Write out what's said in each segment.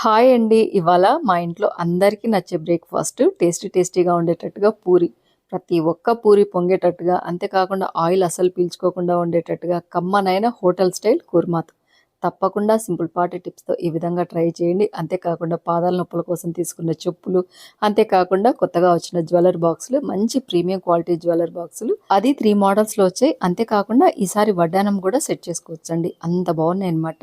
Hi అండి. ఇవాళ మా ఇంట్లో అందరికీ నచ్చే బ్రేక్ఫాస్ట్ టేస్టీ టేస్టీగా ఉండేటట్టుగా పూరి. ప్రతి ఒక్క పూరి పొంగేటట్టుగా అంతేకాకుండా ఆయిల్ అసలు పీల్చుకోకుండా ఉండేటట్టుగా కమ్మనైన హోటల్ స్టైల్ కుర్మాత్. తప్పకుండా సింపుల్ పార్టీ టిప్స్తో ఈ విధంగా ట్రై చేయండి. అంతేకాకుండా పాదాల నొప్పుల కోసం తీసుకున్న చెప్పులు అంతేకాకుండా కొత్తగా వచ్చిన జ్యువెలరీ బాక్సులు మంచి ప్రీమియం క్వాలిటీ జ్యువెలరీ బాక్సులు. అది త్రీ మోడల్స్లో వచ్చాయి. అంతేకాకుండా ఈసారి వడ్డానం కూడా సెట్ చేసుకోవచ్చండి. అంత బాగున్నాయి అనమాట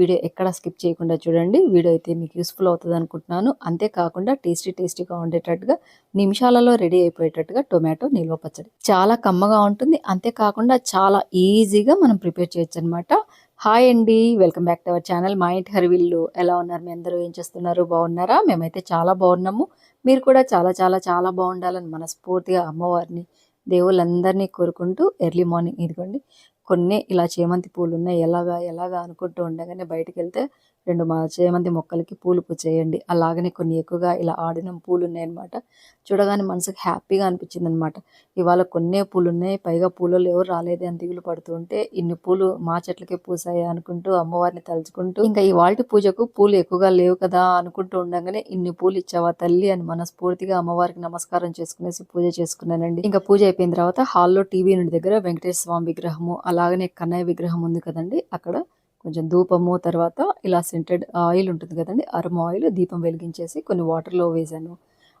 వీడియో ఎక్కడ స్కిప్ చేయకుండా చూడండి. వీడియో అయితే మీకు యూస్ఫుల్ అవుతుంది అనుకుంటున్నాను. అంతేకాకుండా టేస్టీ టేస్టీగా ఉండేటట్టుగా నిమిషాలలో రెడీ అయిపోయేటట్టుగా టొమాటో నిల్వ పచ్చడి. చాలా కమ్మగా ఉంటుంది. అంతేకాకుండా చాలా ఈజీగా మనం ప్రిపేర్ చేయొచ్చు అనమాట హాయ్ అండి welcome back to our channel Maa Inti Harivillu ఎలా ఉన్నారు? మీ అందరూ ఏం చేస్తున్నారు? బాగున్నారా? మేమైతే చాలా బాగున్నాము. మీరు కూడా చాలా చాలా చాలా బాగుండాలని మనస్ఫూర్తిగా అమ్మవారిని దేవుళ్ళందరినీ కోరుకుంటూ ఎర్లీ మార్నింగ్ ఇదిగోండి. కొన్ని ఇలా చేమంతి పూలు ఉన్నాయి ఎలాగా ఎలాగా అనుకుంటూ ఉండగానే బయటకు వెళ్తే రెండు మా చేమంతి మొక్కలకి పూలు పూచేయండి అలాగనే కొన్ని ఎక్కువగా ఇలా ఆడిన పూలు ఉన్నాయన్నమాట చూడగానే మనసుకు హ్యాపీగా అనిపించింది అనమాట ఇవాళ కొన్నే పూలు ఉన్నాయి పైగా పూలలో ఎవరు రాలేదే అని దిగులు పడుతుంటే ఇన్ని పూలు మా చెట్లకే పూసాయి అనుకుంటూ అమ్మవారిని తలుచుకుంటూ ఇంకా ఇవాళ పూజకు పూలు ఎక్కువగా లేవు కదా అనుకుంటూ ఉండగానే ఇన్ని పూలు ఇచ్చావా తల్లి అని మనస్ఫూర్తిగా అమ్మవారికి నమస్కారం చేసుకునేసి పూజ చేసుకున్నానండి. ఇంకా పూజ అయిపోయిన తర్వాత హాల్లో టీవీ నుండి దగ్గర వెంకటేశ్వర స్వామి విగ్రహము అలాగనే కన్నయ్య విగ్రహం ఉంది కదండి అక్కడ కొంచెం ధూపము తర్వాత ఇలా సెంటెడ్ ఆయిల్ ఉంటుంది కదండి అరమ ఆయిల్ దీపం వెలిగించేసి కొన్ని వాటర్లో వేసాను.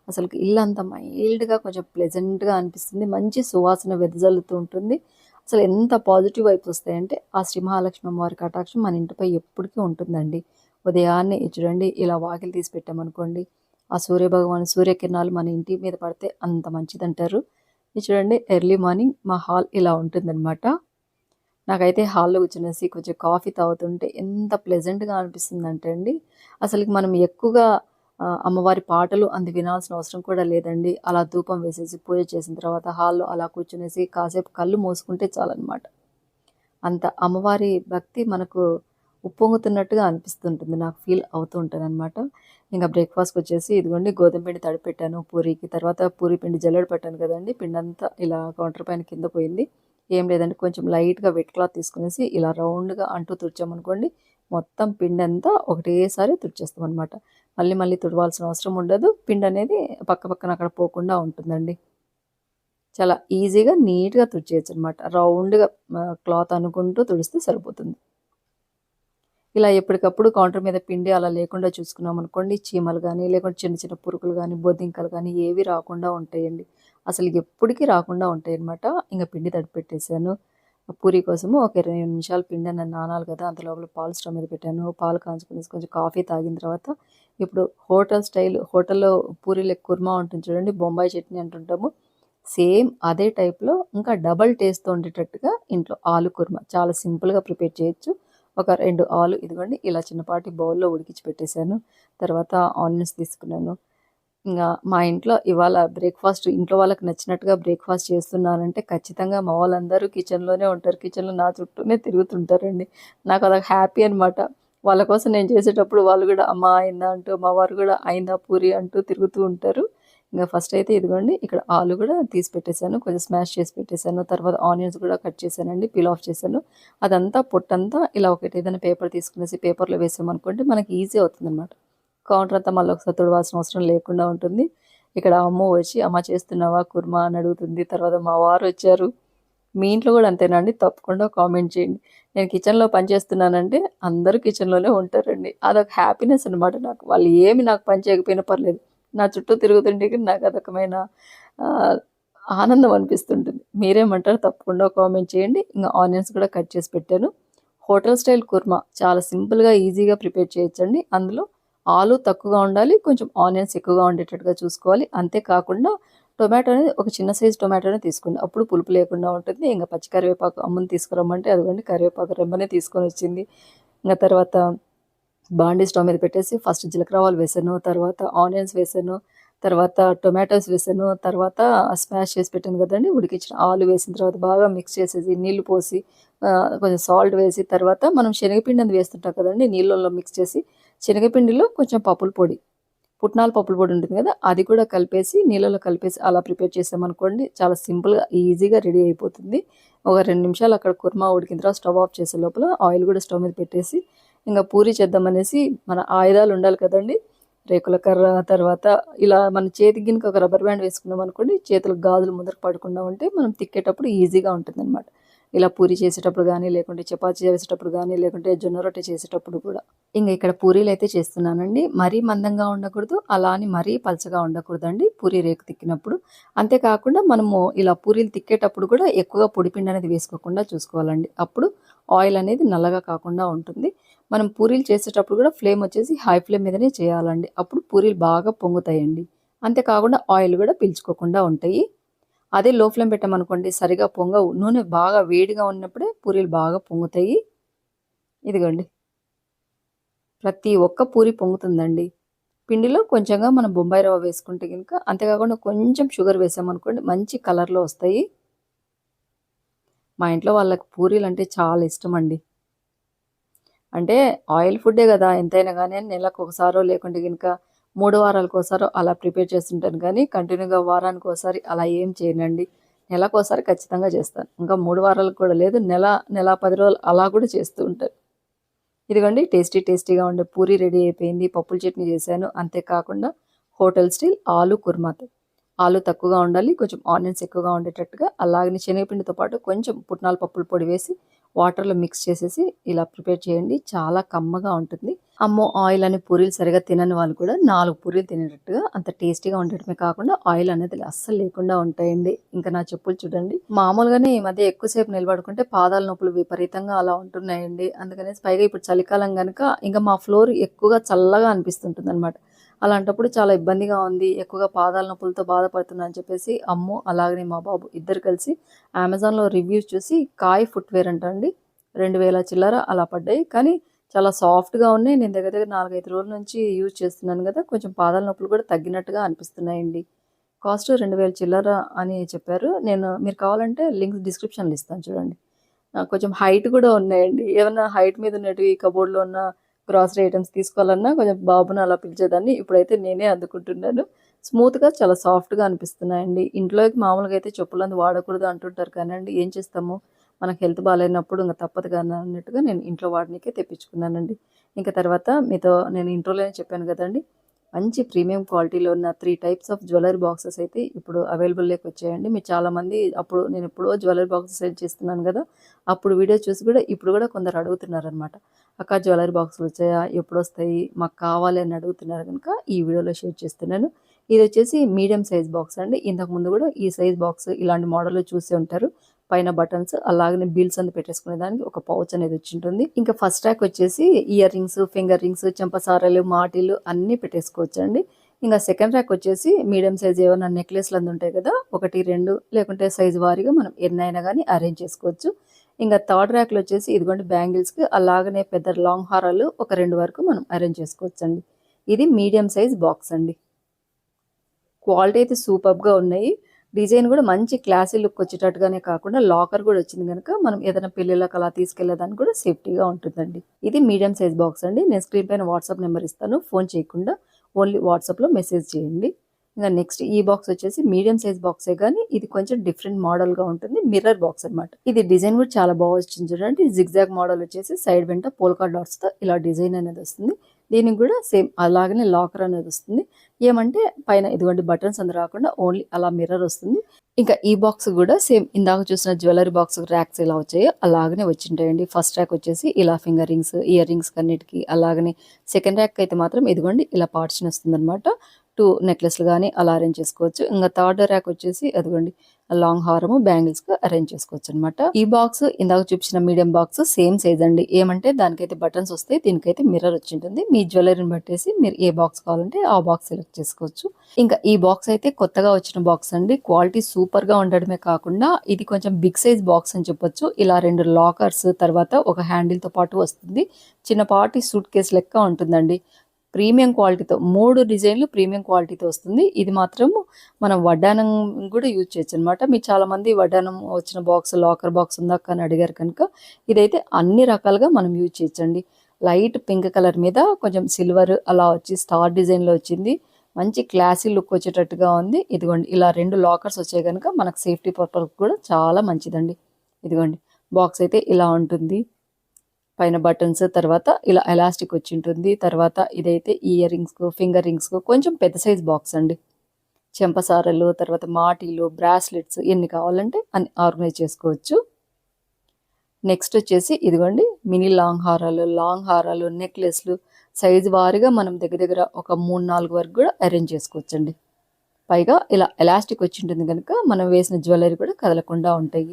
అసలు ఇల్లు అంతా మైల్డ్గా కొంచెం ప్లెజెంట్గా అనిపిస్తుంది. మంచి సువాసన వెదజల్లుతూ ఉంటుంది. అసలు ఎంత పాజిటివ్ వైపు వస్తాయంటే ఆ శ్రీ మహాలక్ష్మి అమ్మవారి కటాక్షం మన ఇంటిపై ఎప్పటికీ ఉంటుందండి. ఉదయాన్నే చూడండి ఇలా వాకిలి తీసి పెట్టామనుకోండి ఆ సూర్యభగవాన్ సూర్యకిరణాలు మన ఇంటి మీద పడితే అంత మంచిదంటారు. చూడండి ఎర్లీ మార్నింగ్ మా హాల్ ఇలా ఉంటుందన్నమాట. నాకైతే హాల్లో కూర్చునేసి కొంచెం కాఫీ తాగుతుంటే ఎంత ప్లెజెంట్గా అనిపిస్తుందంటే అండి. అసలు మనం ఎక్కువగా అమ్మవారి పాటలు అందు వినాల్సిన అవసరం కూడా లేదండి. అలా ధూపం వేసేసి పూజ చేసిన తర్వాత హాల్లో అలా కూర్చునేసి కాసేపు కళ్ళు మూసుకుంటే చాలన్నమాట. అంత అమ్మవారి భక్తి మనకు ఉప్పొంగుతున్నట్టుగా అనిపిస్తుంటుంది. నాకు ఫీల్ అవుతూ ఉంటుంది అనమాట ఇంకా బ్రేక్ఫాస్ట్కి వచ్చేసి ఇదిగోండి గోధుమ పిండి తడిపెట్టాను పూరికి. తర్వాత పూరి పిండి జల్లెడ పెట్టాను కదండి. పిండి అంతా ఇలా కౌంటర్ పైన కింద పోయింది. ఏం లేదంటే కొంచెం లైట్గా వెట్ క్లాత్ తీసుకునేసి ఇలా రౌండ్గా అంటూ తుడిచామనుకోండి మొత్తం పిండి అంతా ఒకటేసారి తుడిచేస్తాం అనమాట మళ్ళీ మళ్ళీ తుడవాల్సిన అవసరం ఉండదు. పిండి అనేది పక్క పక్కన అక్కడ పోకుండా ఉంటుందండి. చాలా ఈజీగా నీట్గా తుడిచేయచ్చు అనమాట రౌండ్గా క్లాత్ అనుకుంటూ తుడిస్తే సరిపోతుంది. ఇలా ఎప్పటికప్పుడు కౌంటర్ మీద పిండి అలా లేకుండా చూసుకున్నాం అనుకోండి చీమలు కానీ లేకుంటే చిన్న చిన్న పురుగులు కానీ బొద్దింకలు కానీ ఏవి రాకుండా ఉంటాయండి. అసలు ఎప్పటికీ రాకుండా ఉంటాయి అనమాట ఇంకా పిండి తడిపెట్టేసాను. పూరి కోసము ఒక ఇరవై నిమిషాలు పిండి నన్ను నానాలి కదా అంత లోపల పాలు స్టవ్ మీద పెట్టాను. పాలు కాంచుకునేసి కొంచెం కాఫీ తాగిన తర్వాత ఇప్పుడు హోటల్ స్టైల్ హోటల్లో పూరీలో కుర్మా ఉంటుంది చూడండి బొంబాయి చట్నీ అంటుంటాము. సేమ్ అదే టైప్లో ఇంకా డబల్ టేస్ట్తో ఉండేటట్టుగా ఇంట్లో ఆలు కుర్మా. చాలా సింపుల్గా ప్రిపేర్ చేయొచ్చు. ఒక రెండు ఆలు ఇదిగోండి ఇలా చిన్నపాటి బౌల్లో ఉడికించి పెట్టేశాను తర్వాత ఆనియన్స్ తీసుకున్నాను. ఇంకా మా ఇంట్లో ఇవాళ బ్రేక్ఫాస్ట్ ఇంట్లో వాళ్ళకి నచ్చినట్టుగా బ్రేక్ఫాస్ట్ చేస్తున్నానంటే ఖచ్చితంగా మా వాళ్ళందరూ కిచెన్లోనే ఉంటారు. కిచెన్లో నా చుట్టూనే తిరుగుతుంటారండి. నాకు అదొక హ్యాపీ అనమాట వాళ్ళ కోసం నేను చేసేటప్పుడు వాళ్ళు కూడా అమ్మ అయిందా అంటూ మా వారు కూడా అయిందా పూరి అంటూ తిరుగుతూ ఉంటారు. ఇంకా ఫస్ట్ అయితే ఇదిగోండి ఇక్కడ ఆలు కూడా తీసి పెట్టేశాను. కొంచెం స్మాష్ చేసి పెట్టేశాను. తర్వాత ఆనియన్స్ కూడా కట్ చేశానండి పీల్ ఆఫ్ చేశాను. అదంతా పొట్టంతా ఇలా ఒకటి ఏదైనా పేపర్ తీసుకునేసి పేపర్లో వేసామనుకోండి మనకి ఈజీ అవుతుంది కౌంటర్ అంతా మళ్ళీ ఒకసారి తుడవాల్సిన అవసరం లేకుండా ఉంటుంది. ఇక్కడ అమ్మ వచ్చి అమ్మ చేస్తున్నావా కుర్మా? అని అడుగుతుంది. తర్వాత మా వారు వచ్చారు. మీ ఇంట్లో కూడా అంతేనండి తప్పకుండా కామెంట్ చేయండి. నేను కిచెన్లో పనిచేస్తున్నానంటే అందరూ కిచెన్లోనే ఉంటారండి. అదొక హ్యాపీనెస్ అనమాట నాకు. వాళ్ళు ఏమి నాకు పని చేయకపోయినా పర్లేదు. నా చుట్టూ తిరుగుతుంటే నాకు అదొకమైన ఆనందం అనిపిస్తుంటుంది. మీరేమంటారు తప్పకుండా కామెంట్ చేయండి. ఇంకా ఆనియన్స్ కూడా కట్ చేసి పెట్టాను. హోటల్ స్టైల్ కుర్మా చాలా సింపుల్గా ఈజీగా ప్రిపేర్ చేయొచ్చండి. అందులో ఆలు తక్కువగా ఉండాలి కొంచెం ఆనియన్స్ ఎక్కువగా ఉండేటట్టుగా చూసుకోవాలి. అంతేకాకుండా టొమాటో అనేది ఒక చిన్న సైజు టొమాటోనే తీసుకోండి అప్పుడు పులుపు లేకుండా ఉంటుంది. ఇంకా పచ్చి కరివేపాకు అమ్మని తీసుకురమ్మంటే అదిగోండి కరివేపాకు రెమ్మనే తీసుకొని వచ్చింది. ఇంకా తర్వాత బాండీ స్టవ్ మీద పెట్టేసి ఫస్ట్ జీలకర్ర వేసాను తర్వాత ఆనియన్స్ వేసాను తర్వాత టొమాటోస్ వేసాను తర్వాత స్మాష్ చేసి పెట్టాను కదండి ఉడికించిన ఆలు వేసిన తర్వాత బాగా మిక్స్ చేసేసి నీళ్ళు పోసి కొంచెం సాల్ట్ వేసి తర్వాత మనం శనగపిండి అది వేస్తుంటాం కదండి నీళ్ళల్లో మిక్స్ చేసి శనగపిండిలో కొంచెం పప్పుల పొడి పుట్నాల పప్పుల పొడి ఉంటుంది కదా అది కూడా కలిపేసి నీళ్ళలో కలిపేసి అలా ప్రిపేర్ చేసామనుకోండి చాలా సింపుల్గా ఈజీగా రెడీ అయిపోతుంది. ఒక రెండు నిమిషాలు అక్కడ కుర్మా ఉడికిన తర్వాత స్టవ్ ఆఫ్ చేసే లోపల ఆయిల్ కూడా స్టవ్ మీద పెట్టేసి ఇంకా పూరి చేద్దామనేసి మన ఆయుధాలు ఉండాలి కదండి రేకుల కర్ర తర్వాత ఇలా మన చేతి గిన్నెకి ఒక రబ్బర్ బ్యాండ్ వేసుకున్నాం అనుకోండి చేతులకు గాజులు ముందరకు పడకుండా ఉంటే మనం తిక్కేటప్పుడు ఈజీగా ఉంటుంది అనమాట ఇలా పూరి చేసేటప్పుడు కానీ లేకుంటే చపాతీ చేసేటప్పుడు కానీ లేకుంటే జొన్న రొట్టె చేసేటప్పుడు కూడా. ఇంకా ఇక్కడ పూరీలు అయితే చేస్తున్నానండి. మరీ మందంగా ఉండకూడదు అలా అని మరీ పలచగా ఉండకూడదండి పూరి రేకు తిక్కినప్పుడు. అంతేకాకుండా మనము ఇలా పూరీలు తిక్కేటప్పుడు కూడా ఎక్కువగా పొడిపిండి అనేది వేసుకోకుండా చూసుకోవాలండి. అప్పుడు ఆయిల్ అనేది నల్లగా కాకుండా ఉంటుంది. మనం పూరీలు చేసేటప్పుడు కూడా ఫ్లేమ్ వచ్చేసి హై ఫ్లేమ్ మీదనే చేయాలండి. అప్పుడు పూరీలు బాగా పొంగుతాయండి. అంతేకాకుండా ఆయిల్ కూడా పీల్చుకోకుండా ఉంటాయి. అదే లో ఫ్లేమ్ పెట్టామనుకోండి సరిగా పొంగవు. నూనె బాగా వేడిగా ఉన్నప్పుడే పూరీలు బాగా పొంగుతాయి. ఇదిగోండి. ప్రతి ఒక్క పూరి పొంగుతుందండి. పిండిలో కొంచెంగా మనం బొంబాయి రవ్వ వేసుకుంటే కనుక అంతేకాకుండా కొంచెం షుగర్ వేసామనుకోండి మంచి కలర్లో వస్తాయి. మా ఇంట్లో వాళ్ళకి పూరీలు అంటే చాలా ఇష్టం అండి అంటే ఆయిల్ ఫుడ్డే కదా ఎంతైనా కానీ నెలకు ఒకసారో లేకుంటే కనుక మూడు వారాలకు ఒకసారో అలా ప్రిపేర్ చేస్తుంటాను. కానీ కంటిన్యూగా వారానికి ఒకసారి అలా ఏం చేయనండి. నెలకు ఒకసారి ఖచ్చితంగా చేస్తాను. ఇంకా మూడు వారాలకు కూడా లేదు నెల నెల పది రోజులు అలా కూడా చేస్తూ ఉంటాను. ఇదిగోండి టేస్టీ టేస్టీగా ఉండే పూరి రెడీ అయిపోయింది. పప్పుల చట్నీ చేశాను. అంతేకాకుండా హోటల్ స్టైల్ ఆలు కుర్మాతో. ఆలు తక్కువగా ఉండాలి కొంచెం ఆనియన్స్ ఎక్కువగా ఉండేటట్టుగా. అలాగనే శనగపిండితో పాటు కొంచెం పుట్నాల పప్పుల పొడి వేసి వాటర్లో మిక్స్ చేసేసి ఇలా ప్రిపేర్ చేయండి. చాలా కమ్మగా ఉంటుంది. అమ్మో ఆయిల్ అనే పూరీలు సరిగా తినని వాళ్ళు కూడా నాలుగు పూరీలు తినేటట్టుగా అంత టేస్టీగా ఉండటమే కాకుండా ఆయిల్ అనేది అస్సలు లేకుండా ఉంటాయండి. ఇంకా నా చెప్పులు చూడండి. మామూలుగానే ఈ మధ్య ఎక్కువసేపు నిలబడుకుంటే పాదాల నొప్పులు విపరీతంగా అలా ఉంటున్నాయండి. అందుకనేసి పైగా ఇప్పుడు చలికాలం కనుక ఇంకా మా ఫ్లోర్ ఎక్కువగా చల్లగా అనిపిస్తుంటుంది అనమాట అలాంటప్పుడు చాలా ఇబ్బందిగా ఉంది. ఎక్కువగా పాదాల నొప్పులతో బాధపడుతున్నా అని చెప్పేసి అమ్ము అలాగనే మా బాబు ఇద్దరు కలిసి అమెజాన్లో రివ్యూస్ చూసి కాయ్ ఫుట్వేర్ అంటండి. రెండు వేల చిల్లర అలా పడ్డాయి. కానీ చాలా సాఫ్ట్గా ఉన్నాయి. నేను దగ్గర దగ్గర నాలుగైదు రోజుల నుంచి యూజ్ చేస్తున్నాను కదా. కొంచెం పాదాల నొప్పులు కూడా తగ్గినట్టుగా అనిపిస్తున్నాయండి. కాస్ట్ రెండు వేల చిల్లర అని చెప్పారు. నేను మీరు కావాలంటే లింక్ డిస్క్రిప్షన్లో ఇస్తాను చూడండి. కొంచెం హైట్ కూడా ఉన్నాయండి. ఏమైనా హైట్ మీద ఉన్నట్టు కబోర్డ్లో ఉన్న గ్రాసరీ ఐటమ్స్ తీసుకోవాలన్నా కొంచెం బాబును అలా పిలిచేదాన్ని. ఇప్పుడైతే నేనే అందుకుంటున్నాను. స్మూత్గా చాలా సాఫ్ట్గా అనిపిస్తున్నాయండి. ఇంట్లోకి మామూలుగా అయితే చెప్పులందు వాడకూడదు అంటుంటారు కానీ ఏం చేస్తాము? మనకు హెల్త్ బాగాలేనప్పుడు ఇంకా తప్పదు కానీ అన్నట్టుగా నేను ఇంట్లో వాడనికే తెప్పించుకున్నానండి. ఇంకా తర్వాత మీతో నేను ఇంట్రోలోనే చెప్పాను కదండి. మంచి ప్రీమియం క్వాలిటీలో ఉన్న three types of jewellery boxes అయితే ఇప్పుడు అవైలబుల్లోకి వచ్చాయండి. మీరు చాలామంది అప్పుడు నేను ఎప్పుడో జ్యువెలరీ బాక్సెస్ సెండ్ చేస్తున్నాను కదా అప్పుడు వీడియో చూసి కూడా ఇప్పుడు కూడా కొందరు అడుగుతున్నారు అనమాట అక్క జ్యువెలరీ బాక్సులు వచ్చాయా? ఎప్పుడు వస్తాయి? మాకు కావాలి అని అడుగుతున్నారు కనుక ఈ వీడియోలో షేర్ చేస్తున్నాను. ఇది వచ్చేసి మీడియం సైజ్ బాక్స్ అండి. ఇంతకు ముందు కూడా ఈ సైజ్ బాక్స్ ఇలాంటి మోడల్లో చూసే ఉంటారు. పైన బటన్స్ అలాగనే బిల్స్ అని పెట్టేసుకునే దానికి ఒక పౌచ్ అనేది వచ్చి ఉంటుంది ఇంకా ఫస్ట్ ట్రాక్ వచ్చేసి ఇయర్ రింగ్స్ ఫింగర్ రింగ్స్ చెంపసారలు మాటిలు అన్నీ పెట్టేసుకోవచ్చు అండి ఇంకా సెకండ్ ర్యాక్ వచ్చేసి మీడియం సైజ్ ఏమైనా నెక్లెస్లు అందు ఉంటాయి కదా ఒకటి రెండు లేకుంటే సైజు వారీగా మనం ఎన్నైనా కానీ అరేంజ్ చేసుకోవచ్చు. ఇంకా థర్డ్ ర్యాక్లో వచ్చేసి ఇదిగోండి బ్యాంగిల్స్కి అలాగనే పెద్ద లాంగ్ హారాలు ఒక రెండు వరకు మనం అరేంజ్ చేసుకోవచ్చు అండి ఇది మీడియం సైజ్ బాక్స్ అండి. క్వాలిటీ అయితే సూపర్గా ఉన్నాయి. డిజైన్ కూడా మంచి క్లాసీ లుక్ వచ్చేటట్టుగానే కాకుండా లాకర్ కూడా వచ్చింది కనుక మనం ఏదైనా పెళ్ళిళ్ళకి అలా తీసుకెళ్ళేదానికి కూడా సేఫ్టీగా ఉంటుందండి. ఇది మీడియం సైజ్ బాక్స్ అండి. నేను స్క్రీన్ పైన వాట్సాప్ నెంబర్ ఇస్తాను. ఫోన్ చేయకుండా ఓన్లీ వాట్సాప్లో మెసేజ్ చేయండి. ఇంకా నెక్స్ట్ ఈ బాక్స్ వచ్చేసి మీడియం సైజ్ బాక్సే కానీ ఇది కొంచెం డిఫరెంట్ మోడల్గా ఉంటుంది. మిర్రర్ బాక్స్ అనమాట ఇది డిజైన్ కూడా చాలా బాగా వచ్చింది చూడండి. జిగ్జాగ్ మోడల్ వచ్చేసి సైడ్ వెంట పోల్కా డాట్స్తో ఇలా డిజైన్ అనేది వస్తుంది. దీనికి కూడా సేమ్ అలాగనే లాకర్ అనేది వస్తుంది. ఏమంటే పైన ఇదిగోండి బటన్స్ అందు రాకుండా ఓన్లీ అలా మిర్రర్ వస్తుంది. ఇంకా ఈ బాక్స్ కూడా సేమ్ ఇందాక చూసిన జ్యువెలరీ బాక్స్ ర్యాక్స్ ఇలా వచ్చాయో అలాగనే వచ్చింటాయండి. ఫస్ట్ ర్యాక్ వచ్చేసి ఇలా ఫింగర్ రింగ్స్ ఇయర్ రింగ్స్ అన్నిటికీ అలాగనే సెకండ్ ర్యాక్ అయితే మాత్రం ఇదిగోండి ఇలా పార్టిషన్ వస్తుంది అనమాట టూ నెక్లెస్లు కానీ అలా అరేంజ్ చేసుకోవచ్చు. ఇంకా థర్డ్ ర్యాక్ వచ్చేసి అదిగోండి లాంగ్ హారము బ్యాంగిల్స్కు అరేంజ్ చేసుకోవచ్చు అనమాట ఈ బాక్స్ ఇందాక చూపించిన మీడియం బాక్స్ సేమ్ సైజ్ అండి. ఏమంటే దానికైతే బటన్స్ వస్తాయి దీనికైతే మిర్రర్ వచ్చి ఉంటుంది. మీ జ్యువెలరీని బట్టేసి మీరు ఏ బాక్స్ కావాలంటే ఆ బాక్స్ సెలెక్ట్ చేసుకోవచ్చు. ఇంకా ఈ బాక్స్ అయితే కొత్తగా వచ్చిన బాక్స్ అండి. క్వాలిటీ సూపర్గా ఉండడమే కాకుండా ఇది కొంచెం బిగ్ సైజ్ బాక్స్ అని చెప్పొచ్చు. ఇలా రెండు లాకర్స్ తర్వాత ఒక హ్యాండిల్తో పాటు వస్తుంది. చిన్నపాటి సూట్ కేస్ లెక్క ఉంటుందండి. ప్రీమియం క్వాలిటీతో మూడు డిజైన్లు ప్రీమియం క్వాలిటీతో వస్తుంది. ఇది మాత్రం మనం వడ్డానం కూడా యూజ్ చేయొచ్చు అనమాట మీరు చాలామంది వడ్డానం వచ్చిన బాక్స్ లాకర్ బాక్స్ ఉందా అని అడిగారు కనుక ఇదైతే అన్ని రకాలుగా మనం యూజ్ చేయొచ్చండి. లైట్ పింక్ కలర్ మీద కొంచెం సిల్వర్ అలా వచ్చి స్టార్ డిజైన్లో వచ్చింది. మంచి క్లాసీ లుక్ వచ్చేటట్టుగా ఉంది. ఇదిగోండి ఇలా రెండు లాకర్స్ వచ్చాయి కనుక మనకు సేఫ్టీ పర్పస్ కూడా చాలా మంచిదండి. ఇదిగోండి బాక్స్ అయితే ఇలా ఉంటుంది. పైన బటన్స్ తర్వాత ఇలా ఎలాస్టిక్ వచ్చి ఉంటుంది తర్వాత ఇదైతే ఇయర్ రింగ్స్కు ఫింగర్ రింగ్స్కు కొంచెం పెద్ద సైజ్ బాక్స్ అండి. చెంపసారలు తర్వాత మాటీలు బ్రాస్లెట్స్ ఎన్ని కావాలంటే అన్ని ఆర్గనైజ్ చేసుకోవచ్చు. నెక్స్ట్ వచ్చేసి ఇదిగోండి మినీ లాంగ్ హారాలు లాంగ్ హారాలు నెక్లెస్లు సైజు వారీగా మనం దగ్గర దగ్గర ఒక మూడు నాలుగు వరకు కూడా అరేంజ్ చేసుకోవచ్చండి. పైగా ఇలా ఎలాస్టిక్ వచ్చి ఉంటుంది కనుక మనం వేసిన జ్యువెలరీ కూడా కదలకుండా ఉంటాయి.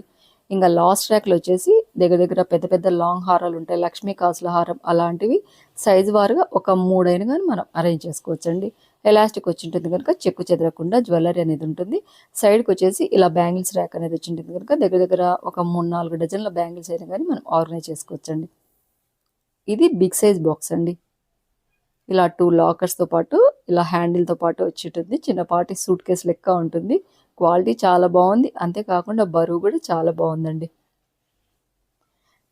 ఇంకా లాస్ట్ ర్యాక్లో వచ్చేసి దగ్గర దగ్గర పెద్ద పెద్ద లాంగ్ హారాలు ఉంటాయి. లక్ష్మీ కాసుల హారం అలాంటివి. సైజు వారుగా ఒక మూడైన కానీ మనం అరేంజ్ చేసుకోవచ్చండి. ఎలాస్టిక్ వచ్చి ఉంటుంది కనుక చెక్కు చెదరకుండా జ్యువెలరీ అనేది ఉంటుంది. సైడ్కి వచ్చేసి ఇలా బ్యాంగిల్స్ ర్యాక్ అనేది వచ్చి ఉంటుంది కనుక దగ్గర దగ్గర ఒక మూడు నాలుగు డజన్ల బ్యాంగిల్స్ అయినా కానీ మనం ఆర్గనైజ్ చేసుకోవచ్చండి. ఇది బిగ్ సైజ్ బాక్స్ అండి. ఇలా టూ లాకర్స్తో పాటు ఇలా హ్యాండిల్తో పాటు వచ్చి ఉంటుంది చిన్నపాటి సూట్ కేస్ లెక్క ఉంటుంది. క్వాలిటీ చాలా బాగుంది. అంతేకాకుండా బరువు కూడా చాలా బాగుందండి.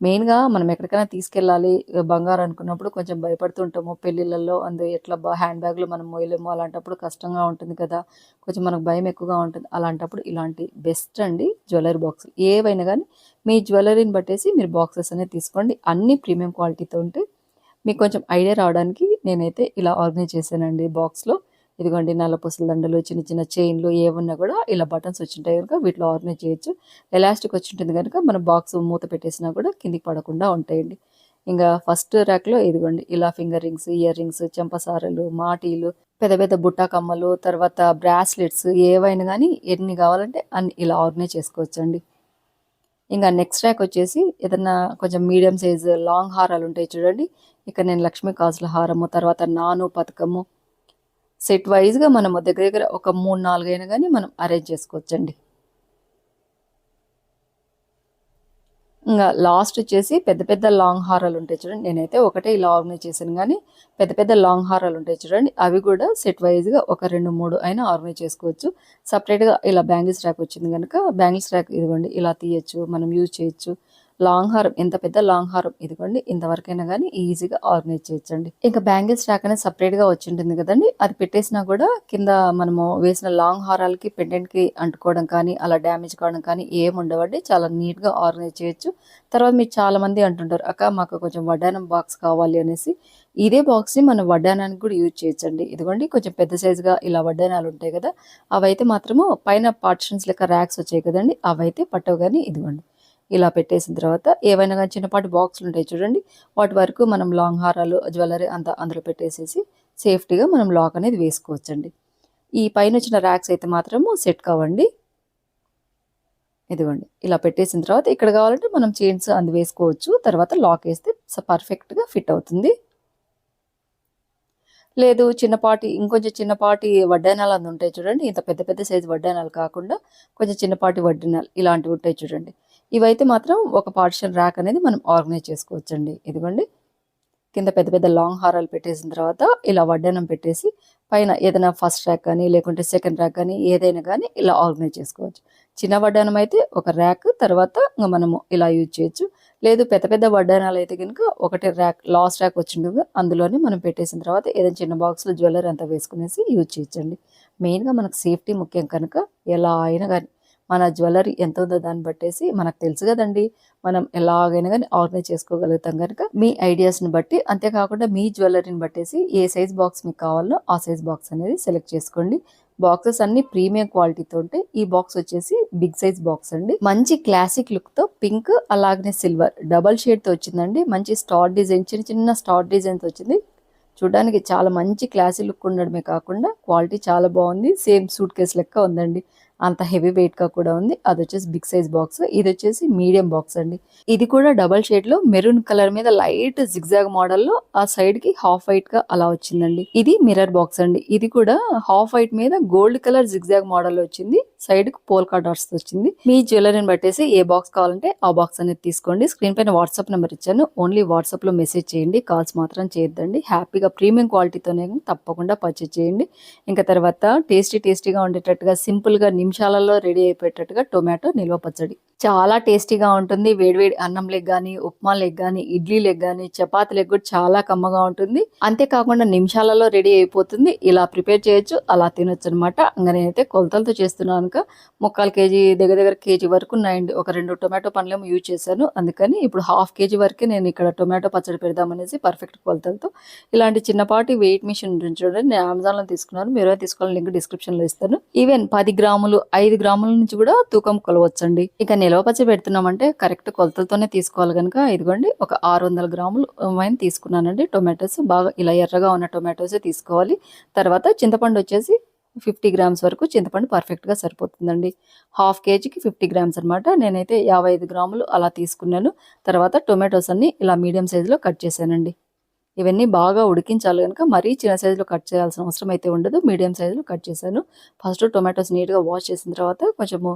మెయిన్గా మనం ఎక్కడికైనా తీసుకెళ్ళాలి బంగారం అనుకున్నప్పుడు కొంచెం భయపడుతుంటాము. పెళ్ళిళ్ళల్లో అందు ఎట్లా బా హ్యాండ్ బ్యాగ్లు మనం మోయలేము అలాంటప్పుడు కష్టంగా ఉంటుంది కదా. కొంచెం మనకు భయం ఎక్కువగా ఉంటుంది. అలాంటప్పుడు ఇలాంటి బెస్ట్ అండి జ్యువెలరీ బాక్సులు. ఏవైనా కానీ మీ జ్యువెలరీని బట్టేసి మీరు బాక్సెస్ అనేది తీసుకోండి. అన్ని ప్రీమియం క్వాలిటీతో ఉంటే మీకు కొంచెం ఐడియా రావడానికి నేనైతే ఇలా ఆర్గనైజ్ చేశానండి బాక్స్లో. ఇదిగోండి నల్ల పుసల దండలు చిన్న చిన్న చైన్లు ఏమన్నా కూడా ఇలా బటన్స్ వచ్చింటాయి కనుక వీటిలో ఆర్గనైజ్ చేయొచ్చు. ఎలాస్టిక్ వచ్చి ఉంటుంది కనుక మనం బాక్స్ మూత పెట్టేసినా కూడా కిందికి పడకుండా ఉంటాయండి. ఇంకా ఫస్ట్ ర్యాక్లో ఇదిగోండి ఇలా ఫింగర్ రింగ్స్ ఇయర్ రింగ్స్ చెంపసారలు మాటీలు పెద్ద పెద్ద బుట్టా కమ్మలు తర్వాత బ్రాస్లెట్స్ ఏవైనా కానీ ఎన్ని కావాలంటే అన్ని ఇలా ఆర్గనైజ్ చేసుకోవచ్చండి. ఇంకా నెక్స్ట్ ర్యాక్ వచ్చేసి ఏదన్నా కొంచెం మీడియం సైజు లాంగ్ హారాలు ఉంటాయి చూడండి. ఇక్కడ నేను లక్ష్మీ కాసుల హారము తర్వాత నాను పథకము సెట్ వైజ్గా మనము దగ్గర దగ్గర ఒక మూడు నాలుగు అయినా కానీ మనం అరేంజ్ చేసుకోవచ్చండి. ఇంకా లాస్ట్ వచ్చేసి పెద్ద పెద్ద లాంగ్ హారాలు ఉంటాయి చూడండి. నేనైతే ఒకటే ఇలా ఆర్గనైజ్ చేశాను కానీ పెద్ద పెద్ద లాంగ్ హారాలు ఉంటాయి చూడండి. అవి కూడా సెట్ వైజ్గా ఒక రెండు మూడు అయినా ఆర్గనైజ్ చేసుకోవచ్చు. సపరేట్గా ఇలా బ్యాంగిల్స్ ర్యాక్ వచ్చింది కనుక బ్యాంగిల్స్ ర్యాక్ ఇదిగోండి ఇలా తీయచ్చు మనం యూజ్ చేయొచ్చు. లాంగ్ హారం ఎంత పెద్ద లాంగ్ హారం ఇదిగోండి ఇంతవరకైనా కానీ ఈజీగా ఆర్గనైజ్ చేయొచ్చండి. ఇంకా బ్యాంగిల్స్ ర్యాక్ అనేది సపరేట్గా వచ్చి ఉంటుంది కదండి అది పెట్టేసినా కూడా కింద మనము వేసిన లాంగ్ హారాలకి పెండెంట్కి అంటుకోవడం కానీ అలా డ్యామేజ్ కావడం కానీ ఏం ఉండవండి చాలా నీట్గా ఆర్గనైజ్ చేయొచ్చు. తర్వాత మీరు చాలా మంది అంటుంటారు అక్క మాకు కొంచెం వడ్డానం బాక్స్ కావాలి అనేసి. ఇదే బాక్స్ని మనం వడ్డానానికి కూడా యూజ్ చేయొచ్చండి. ఇదిగోండి కొంచెం పెద్ద సైజుగా ఇలా వడ్డానాలు ఉంటాయి కదా అవైతే మాత్రము పైన పార్టిషన్స్ లెక్క ర్యాక్స్ వచ్చాయి కదండి అవైతే పట్టవు కానీ ఇదిగోండి. ఇలా పెట్టేసిన తర్వాత ఏవైనా కానీ చిన్నపాటి బాక్సులు ఉంటాయి చూడండి వాటి వరకు మనం లాంగ్ హారాలు జ్యువెలరీ అంతా అందులో పెట్టేసేసి సేఫ్టీగా మనం లాక్ అనేది వేసుకోవచ్చండి. ఈ పైన వచ్చిన ర్యాక్స్ అయితే మాత్రము సెట్ కావండి. ఇదిగోండి ఇలా పెట్టేసిన తర్వాత ఇక్కడ కావాలంటే మనం చైన్స్ అందు వేసుకోవచ్చు తర్వాత లాక్ వేస్తే పర్ఫెక్ట్గా ఫిట్ అవుతుంది. లేదు చిన్నపాటి ఇంకొంచెం చిన్నపాటి వడ్డానాలు అందు ఉంటాయి చూడండి ఇంత పెద్ద పెద్ద సైజు వడ్డానాలు కాకుండా కొంచెం చిన్నపాటి వడ్డానాలు ఇలాంటివి ఉంటాయి చూడండి. ఇవైతే మాత్రం ఒక పార్టిషన్ ర్యాక్ అనేది మనం ఆర్గనైజ్ చేసుకోవచ్చండి. ఇదిగోండి. కింద పెద్ద పెద్ద లాంగ్ హారాలు పెట్టేసిన తర్వాత ఇలా వడ్డానం పెట్టేసి పైన ఏదైనా ఫస్ట్ ర్యాక్ కానీ లేకుంటే సెకండ్ ర్యాక్ కానీ ఏదైనా కానీ ఇలా ఆర్గనైజ్ చేసుకోవచ్చు. చిన్న వడ్డానం అయితే ఒక ర్యాక్ తర్వాత ఇంకా మనము ఇలా యూజ్ చేయొచ్చు. లేదు పెద్ద పెద్ద వడ్డానాలు అయితే కనుక ఒకటి ర్యాక్ లాస్ట్ ర్యాక్ వచ్చిండగా అందులోనే మనం పెట్టేసిన తర్వాత ఏదైనా చిన్న బాక్స్లో జ్యువెలరీ అంతా వేసుకునేసి యూజ్ చేయొచ్చండి. మెయిన్గా మనకు సేఫ్టీ ముఖ్యం కనుక ఎలా అయినా కానీ మన జ్యువెలరీ ఎంత ఉందో దాన్ని బట్టేసి మనకు తెలుసు కదండి. మనం ఎలాగైనా కానీ ఆర్గనైజ్ చేసుకోగలుగుతాం కనుక మీ ఐడియాస్ని బట్టి అంతేకాకుండా మీ జ్యువెలరీని బట్టేసి ఏ సైజ్ బాక్స్ మీకు కావాలో ఆ సైజ్ బాక్స్ అనేది సెలెక్ట్ చేసుకోండి. బాక్సెస్ అన్ని ప్రీమియం క్వాలిటీతో ఉంటాయి. ఈ బాక్స్ వచ్చేసి బిగ్ సైజ్ బాక్స్ అండి. మంచి క్లాసిక్ లుక్తో పింక్ అలాగనే సిల్వర్. డబల్ షేడ్తో వచ్చిందండి. మంచి స్టార్ డిజైన్ చిన్న చిన్న స్టార్ డిజైన్తో వచ్చింది. చూడడానికి చాలా మంచి క్లాసీ లుక్ ఉండడమే కాకుండా క్వాలిటీ చాలా బాగుంది. సేమ్ సూట్ కేస్ లెక్క ఉందండి. అంత హెవీ వెయిట్గా కూడా ఉంది. అది వచ్చేసి బిగ్ సైజ్ బాక్స్. ఇది వచ్చేసి మీడియం బాక్స్ అండి. ఇది కూడా డబల్ షేడ్లో మెరూన్ కలర్ మీద లైట్ జిగ్జాగ్ మోడల్లో ఆ సైడ్కి హాఫ్ వైట్గా అలా వచ్చిందండి. ఇది మిర్రర్ బాక్స్ అండి. ఇది కూడా హాఫ్ వైట్ మీద గోల్డ్ కలర్ జిగ్జాగ్ మోడల్ వచ్చింది. సైడ్కు పోల్కా డాట్స్ వచ్చింది. మీ జ్యువెలరీని బట్టేసి ఏ బాక్స్ కావాలంటే ఆ బాక్స్ అనేది తీసుకోండి. స్క్రీన్ పైన వాట్సాప్ నెంబర్ ఇచ్చాను. ఓన్లీ వాట్సాప్లో మెసేజ్ చేయండి. కాల్స్ మాత్రం చేయొద్దండి. హ్యాపీగా ప్రీమియం క్వాలిటీతోనే తప్పకుండా పర్చేజ్ చేయండి. ఇంకా తర్వాత టేస్టీ టేస్టీగా ఉండేటట్టుగా సింపుల్గా నిమిషాలలో రెడీ అయిపోయేటట్టుగా టొమాటో నిల్వ పచ్చడి. చాలా టేస్టీగా ఉంటుంది. వేడివేడి అన్నం లెగ్ కానీ ఉప్మా లెగ్ కానీ ఇడ్లీ లెగ్ కానీ చపాతీ లెగ్ కూడా చాలా కమ్మగా ఉంటుంది. అంతేకాకుండా నిమిషాలలో రెడీ అయిపోతుంది. ఇలా ప్రిపేర్ చేయొచ్చు అలా తినొచ్చు అనమాట ఇంకా నేనైతే కొలతలతో చేస్తున్నాను. కనుక ముక్కాలు కేజీ దగ్గర దగ్గర కేజీ వరకు ఉన్నాయండి ఒక రెండు టొమాటో పండ్లేమో యూజ్ చేశాను. అందుకని ఇప్పుడు హాఫ్ కేజీ వరకే నేను ఇక్కడ టొమాటో పచ్చడి పెడదామనేసి పర్ఫెక్ట్ కొలతలతో ఇలాంటి చిన్నపాటి వెయిట్ మిషన్ చూడండి. నేను అమెజాన్లో తీసుకున్నాను. మీరు తీసుకోవాలని లింక్ డిస్క్రిప్షన్లో ఇస్తాను. ఈవెన్ పది గ్రాములు ఐదు గ్రాముల నుంచి కూడా తూకం కొలవచ్చండి. ఇక నిల్వ పచ్చడి పెడుతున్నామంటే కరెక్ట్ కొలతలతోనే తీసుకోవాలి కనుక ఇదిగోండి ఒక ఆరు వందల గ్రాములు వైన్ తీసుకున్నానండి టొమాటోస్. బాగా ఇలా ఎర్రగా ఉన్న టొమాటోసే తీసుకోవాలి. తర్వాత చింతపండు వచ్చేసి ఫిఫ్టీ గ్రామ్స్ వరకు చింతపండు పర్ఫెక్ట్గా సరిపోతుందండి. హాఫ్ కేజీకి ఫిఫ్టీ గ్రామ్స్ అనమాట నేనైతే యాభై ఐదు గ్రాములు అలా తీసుకున్నాను. తర్వాత టొమాటోస్ అన్ని ఇలా మీడియం సైజులో కట్ చేశానండి. ఇవన్నీ బాగా ఉడికించాలి కనుక మరీ చిన్న సైజులో కట్ చేయాల్సిన అవసరం అయితే ఉండదు. మీడియం సైజులో కట్ చేశాను. ఫస్ట్ టొమాటోస్ నీట్గా వాష్ చేసిన తర్వాత కొంచెము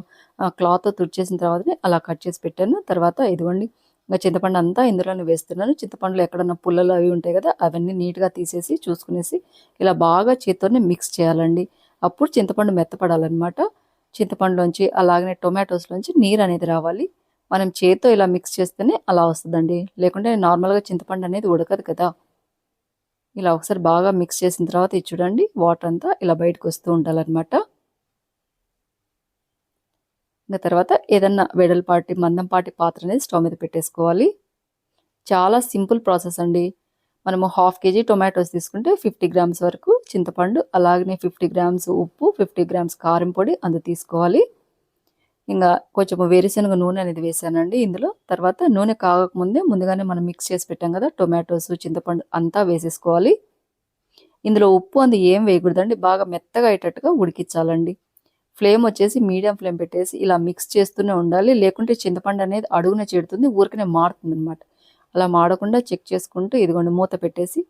క్లాత్ తుడిచేసిన తర్వాతనే అలా కట్ చేసి పెట్టాను. తర్వాత ఇదిగోండి ఇంకా చింతపండు అంతా ఇందులోనే వేస్తున్నాను. చింతపండులో ఎక్కడన్నా పుల్లలు అవి ఉంటాయి కదా అవన్నీ నీట్గా తీసేసి చూసుకునేసి ఇలా బాగా చేత్తోనే మిక్స్ చేయాలండి. అప్పుడు చింతపండు మెత్తపడాలన్నమాట. చింతపండులోంచి అలాగనే టొమాటోస్లోంచి నీరు అనేది రావాలి. మనం చేత్తో ఇలా మిక్స్ చేస్తేనే అలా వస్తుందండి. లేకుంటే నార్మల్గా చింతపండు అనేది ఉడకదు కదా. ఇలా ఒకసారి బాగా మిక్స్ చేసిన తర్వాత ఇది చూడండి వాటర్ అంతా ఇలా బయటకు వస్తూ ఉండాలన్నమాట. ఇంకా తర్వాత ఏదన్నా వెడల్పాటి మందంపాటి పాత్ర అనేది స్టవ్ మీద పెట్టేసుకోవాలి. చాలా సింపుల్ ప్రాసెస్ అండి. మనము హాఫ్ కేజీ టొమాటోస్ తీసుకుంటే ఫిఫ్టీ గ్రామ్స్ వరకు చింతపండు అలాగనే ఫిఫ్టీ గ్రామ్స్ ఉప్పు ఫిఫ్టీ గ్రామ్స్ కారం పొడి అందు తీసుకోవాలి. ఇంకా కొంచెం వేరుశనగ నూనె అనేది వేసానండి ఇందులో. తర్వాత నూనె కాగకముందే ముందుగానే మనం మిక్స్ చేసి పెట్టాం కదా టొమాటోస్ చింతపండు అంతా వేసేసుకోవాలి. ఇందులో ఉప్పు అందు ఏం వేయకూడదండి బాగా మెత్తగా అయ్యేటట్టుగా ఉడికించాలండి. ఫ్లేమ్ వచ్చేసి మీడియం ఫ్లేమ్ పెట్టేసి ఇలా మిక్స్ చేస్తూనే ఉండాలి లేకుంటే చింతపండు అనేది అడుగున చేడుతుంది ఊరికనే మారుతుంది అనమాట అలా మాడకుండా చెక్ చేసుకుంటూ ఇదిగోండి మూత పెట్టేసి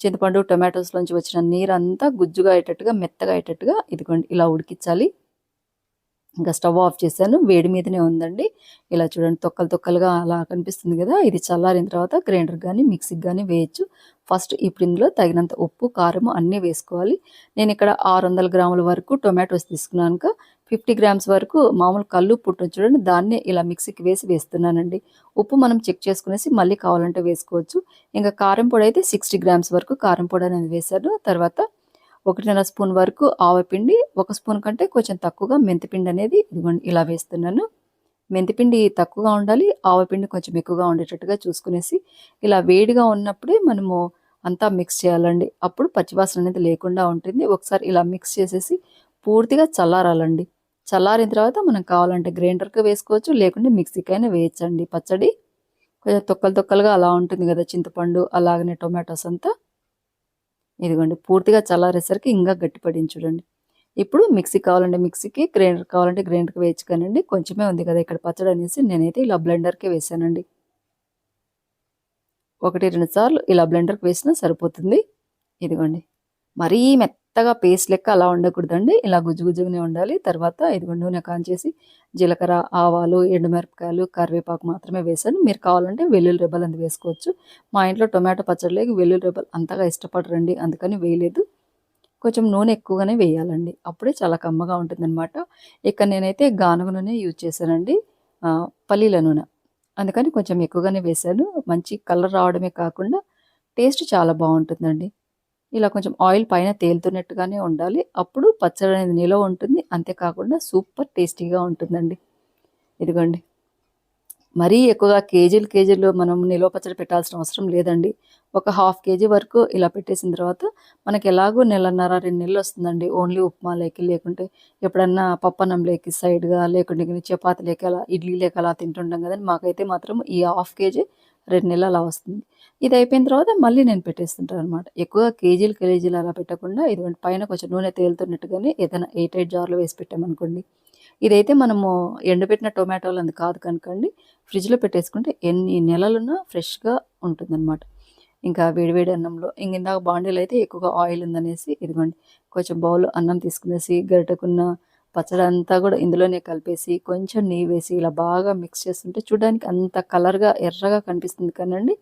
చింతపండు టొమాటోస్లోంచి వచ్చిన నీరంతా గుజ్జుగా అయ్యేటట్టుగా మెత్తగా అయ్యేటట్టుగా ఇదిగోండి ఇలా ఉడికించాలి. ఇంకా స్టవ్ ఆఫ్ చేశాను. వేడి మీదనే ఉందండి. ఇలా చూడండి తొక్కలు తొక్కలుగా అలా కనిపిస్తుంది కదా. ఇది చల్లారిన తర్వాత గ్రైండర్ కానీ మిక్సీకి కానీ వేయచ్చు. ఫస్ట్ ఇప్పుడు ఇందులో తగినంత ఉప్పు కారము అన్నీ వేసుకోవాలి. నేను ఇక్కడ ఆరు వందల గ్రాముల వరకు టొమాటోస్ తీసుకున్నాను ఫిఫ్టీ గ్రామ్స్ వరకు మామూలు కళ్ళు పుట్టు చూడండి దాన్నే ఇలా మిక్సీకి వేసి వేస్తున్నానండి. ఉప్పు మనం చెక్ చేసుకునేసి మళ్ళీ కావాలంటే వేసుకోవచ్చు. ఇంకా కారం పొడి అయితే సిక్స్టీ గ్రామ్స్ వరకు కారం పొడి అనేది వేశాను. తర్వాత ఒకటిన్నర స్పూన్ వరకు ఆవపిండి ఒక స్పూన్ కంటే కొంచెం తక్కువగా మెంతిపిండి అనేది ఇదిగోండి ఇలా వేస్తున్నాను. మెంతిపిండి తక్కువగా ఉండాలి ఆవపిండి కొంచెం ఎక్కువగా ఉండేటట్టుగా చూసుకునేసి ఇలా వేడిగా ఉన్నప్పుడే మనము అంతా మిక్స్ చేయాలండి. అప్పుడు పచ్చివాసన అనేది లేకుండా ఉంటుంది. ఒకసారి ఇలా మిక్స్ చేసేసి పూర్తిగా చల్లారాలండి. చల్లారిన తర్వాత మనం కావాలంటే గ్రైండర్కి వేసుకోవచ్చు లేకుంటే మిక్సీకైనా వేయచ్చండి. పచ్చడి కొంచెం తొక్కలు తొక్కలుగా అలా ఉంటుంది కదా చింతపండు అలాగనే టొమాటోస్ అంతా. ఇదిగోండి పూర్తిగా చల్లారేసరికి ఇంకా గట్టిపడింది చూడండి. ఇప్పుడు మిక్సీ కావాలంటే మిక్సీకి గ్రైండర్ కావాలంటే గ్రైండర్కి వేయచ్చు కానండి కొంచెమే ఉంది కదా ఇక్కడ పచ్చడి అనేసి. నేనైతే ఇలా బ్లెండర్కే వేసానండి. ఒకటి రెండు సార్లు ఇలా బ్లెండర్కి వేసినా సరిపోతుంది. ఇదిగోండి. మరీ మెత్తగా పేస్ట్ లెక్క అలా ఉండకూడదండి. ఇలా గుజ్జు గుజ్జుగానే ఉండాలి. తర్వాత ఇదిగోండి నూనె కాంచేసి జీలకర్ర ఆవాలు ఎండుమిరపకాయలు కరివేపాకు మాత్రమే వేసాను. మీరు కావాలంటే వెల్లుల్లి రెబ్బలు అంత వేసుకోవచ్చు. మా ఇంట్లో టొమాటో పచ్చడిలోకి వెల్లుల్లి రెబ్బలు అంతగా ఇష్టపడరండి. అందుకని వేయలేదు. కొంచెం నూనె ఎక్కువగానే వేయాలండి. అప్పుడే చాలా కమ్మగా ఉంటుందన్నమాట. ఇక్కడ నేనైతే గానుగ నూనె యూజ్ చేశానండి. పల్లీల నూనె. అందుకని కొంచెం ఎక్కువగానే వేశాను. మంచి కలర్ రావడమే కాకుండా టేస్ట్ చాలా బాగుంటుందండి. ఇలా కొంచెం ఆయిల్ పైన తేలుతున్నట్టుగానే ఉండాలి. అప్పుడు పచ్చడి అనేది నిలవ ఉంటుంది. అంతేకాకుండా సూపర్ టేస్టీగా ఉంటుందండి. ఇదిగోండి. మరీ ఎక్కువగా కేజీలు కేజీలు మనం నిల్వ పచ్చడి పెట్టాల్సిన అవసరం లేదండి. ఒక హాఫ్ కేజీ వరకు ఇలా పెట్టేసిన తర్వాత మనకి ఎలాగో నెలన్నర రెండు నెలలు వస్తుందండి. ఓన్లీ ఉప్మా లేకి లేకుంటే ఎప్పుడన్నా పప్పన్నం లేకి సైడ్గా లేకుంటే చపాతి లేక అలా ఇడ్లీ లేక అలా తింటుంటాం కదండి. మాకైతే మాత్రం ఈ హాఫ్ కేజీ రెండు నెలలు అలా వస్తుంది. ఇది అయిపోయిన తర్వాత మళ్ళీ నేను పెట్టేస్తుంటాను అనమాట ఎక్కువగా కేజీలు కేజీలు అలా పెట్టకుండా ఇదిగోండి పైన కొంచెం నూనె తేలుతున్నట్టుగానే ఏదైనా ఎయిట్ ఎయిట్ జార్లో వేసి పెట్టామనుకోండి. ఇదైతే మనము ఎండబెట్టిన టొమాటోలు అంది కాదు కనుకండి ఫ్రిడ్జ్లో పెట్టేసుకుంటే ఎన్ని నెలలున్నా ఫ్రెష్గా ఉంటుందన్నమాట. ఇంకా వేడివేడి అన్నంలో ఇంక ఇందాక బాండీలు అయితే ఎక్కువగా ఆయిల్ ఉందనేసి ఇదిగోండి కొంచెం బౌల్ అన్నం తీసుకునేసి గరిటకున్న పచ్చడి అంతా కూడా ఇందులోనే కలిపేసి కొంచెం నెయ్యి వేసి ఇలా బాగా మిక్స్ చేస్తుంటే చూడడానికి అంత కలర్గా ఎర్రగా కనిపిస్తుంది కానండి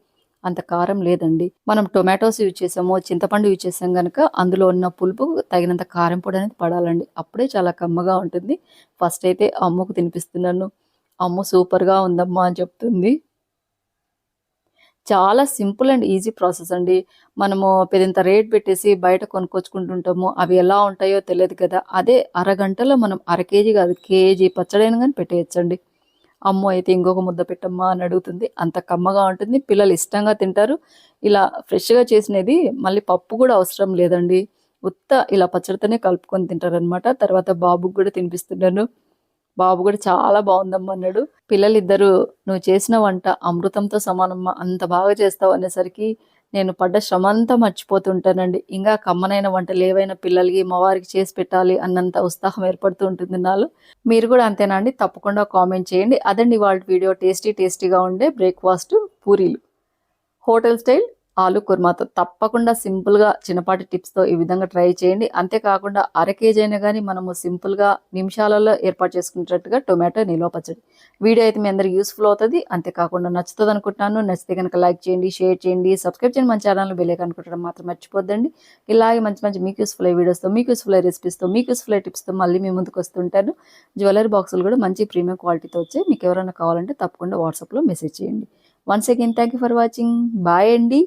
అంత కారం లేదండి. మనం టొమాటోస్ యూజ్ చేసాము చింతపండు యూజ్ చేసాం కనుక అందులో ఉన్న పులుపు తగినంత కారం పొడి అనేది పడాలండి. అప్పుడే చాలా కమ్మగా ఉంటుంది. ఫస్ట్ అయితే అమ్మకు తినిపిస్తున్నాను. అమ్మ సూపర్గా ఉందమ్మా అని చెప్తుంది. చాలా సింపుల్ అండ్ ఈజీ ప్రాసెస్ అండి. మనము పెద్దంత రేట్ పెట్టేసి బయట కొనుక్కొచ్చుకుంటుంటాము అవి ఎలా ఉంటాయో తెలియదు కదా. అదే అరగంటలో మనం అర కేజీ కాదు కేజీ పచ్చడైన కానీ పెట్టేయచ్చండి. అమ్మో అయితే ఇంకొక ముద్ద పెట్టమ్మా అని అడుగుతుంది. అంత కమ్మగా ఉంటుంది. పిల్లలు ఇష్టంగా తింటారు. ఇలా ఫ్రెష్గా చేసినది మళ్ళీ పప్పు కూడా అవసరం లేదండి. ఉత్త ఇలా పచ్చడితోనే కలుపుకొని తింటారనమాట తర్వాత బాబుకి కూడా తినిపిస్తున్నాను. బాబు కూడా చాలా బాగుందమ్మా అన్నాడు. పిల్లలిద్దరూ నువ్వు చేసిన వంట అమృతంతో సమానమ్మా అంత బాగా చేస్తావు అనేసరికి నేను పడ్డ శ్రమ అంతా మర్చిపోతుంటానండి. ఇంకా కమ్మనైన వంటలు ఏవైనా పిల్లలకి మా వారికి చేసి పెట్టాలి అన్నంత ఉత్సాహం ఏర్పడుతూ ఉంటుంది నాలో. మీరు కూడా అంతేనా అండి? తప్పకుండా కామెంట్ చేయండి. అదండి వాళ్ళ వీడియో. టేస్టీ టేస్టీగా ఉండే బ్రేక్ఫాస్ట్ పూరీలు. హోటల్ స్టైల్ ఆలు కుర్మాతో తప్పకుండా సింపుల్గా చిన్నపాటి టిప్స్తో ఈ విధంగా ట్రై చేయండి. అంతేకాకుండా అర కేజీ అయినా కానీ మనము సింపుల్గా నిమిషాలలో ఏర్పాటు చేసుకునేటట్టుగా టొమాటో నిల్వ పచ్చడి. వీడియో అయితే మీ అందరికి యూస్ఫుల్ అవుతుంది. అంతేకాకుండా నచ్చుతుంది అనుకుంటున్నాను నచ్చితే కనుక లైక్ చేయండి షేర్ చేయండి సబ్స్క్రైబ్ చేయండి మన ఛానల్ బెల్లైక్ అనుకుంటడం మాత్రం మర్చిపోద్దండి. ఇలాగే మంచి మంచి మీకు యూస్ఫుల్ అయ్యే వీడియోస్తో మీకు యూస్ఫుల్ అయ్యే రెసిపీస్తో మీకు యూస్ఫుల్ అయ్యే టిప్స్తో మళ్ళీ మీ ముందుకు వస్తుంటాను. జ్యువెలరీ బాక్సులు కూడా మంచి ప్రీమియం క్వాలిటీతో వచ్చాయి. మీకు ఎవరైనా కావాలంటే తప్పకుండా వాట్సాప్లో మెసేజ్ చేయండి. Once again thank you for watching bye అండి.